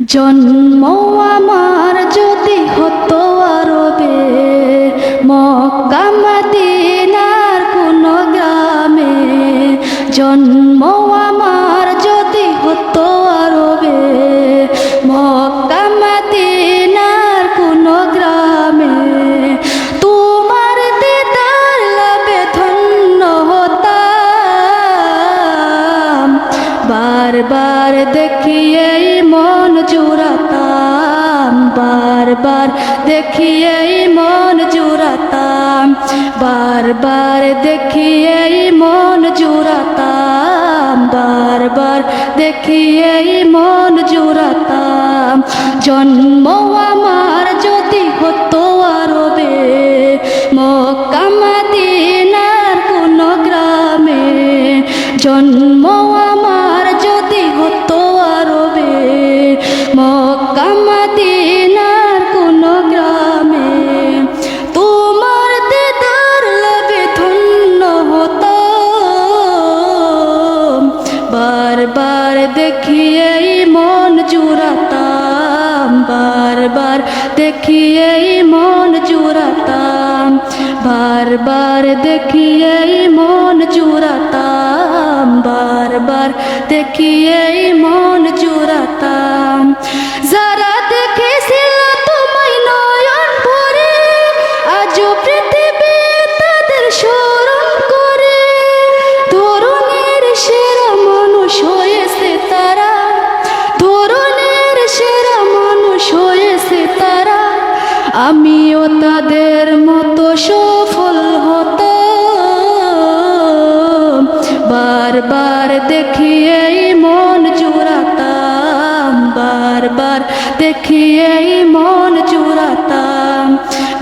জন্ম আমার যদি হতো আরবে মক্কা বারবার দেখিয়ে মন জুড়াতাম বারবার দেখিয়ে মন জুড়াতাম বারবার দেখিয়ে মন জুড়াতাম বারবার দেখিয়ে মন জুড়াতাম জন্ম বারবার দেখিয়ে মন জুড়াতাম বারবার দেখিয়ে মন জুড়াতাম বারবার দেখিয়ে মন জুড়াতাম বারবার দেখিয়ে মন জুড়াতাম আমিও তাদের মতো সফল হতাম। বারবার দেখিয়ে মন জুড়াতাম বারবার দেখিয়ে মন জুড়াতাম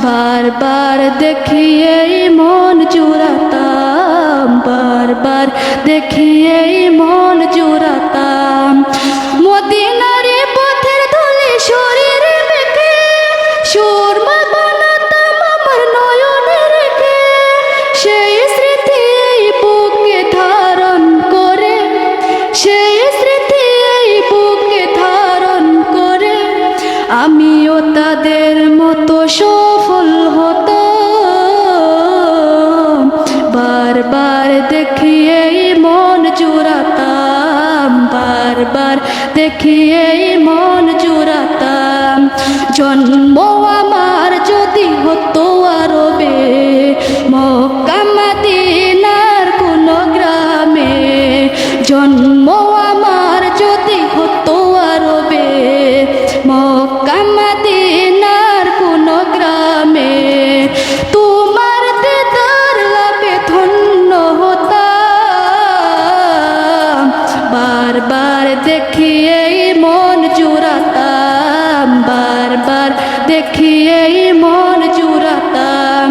বারবার দেখিয়ে মন জুড়াতাম বারবার দেখিয়ে মন জুড়াতাম তাদের মতো সফল হতো বারবার দেখিয়ে মন জুড়াতাম বারবার দেখিয়ে মন জুড়াতাম জন্ম বারবার দেখিয়ে মন জুড়াতাম বারবার দেখিয়ে মন জুড়াতাম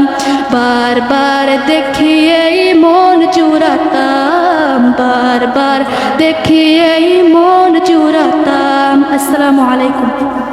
বারবার দেখিয়ে মন জুড়াতাম বারবার দেখিয়ে মন জুড়াতাম আসসালামু আলাইকুম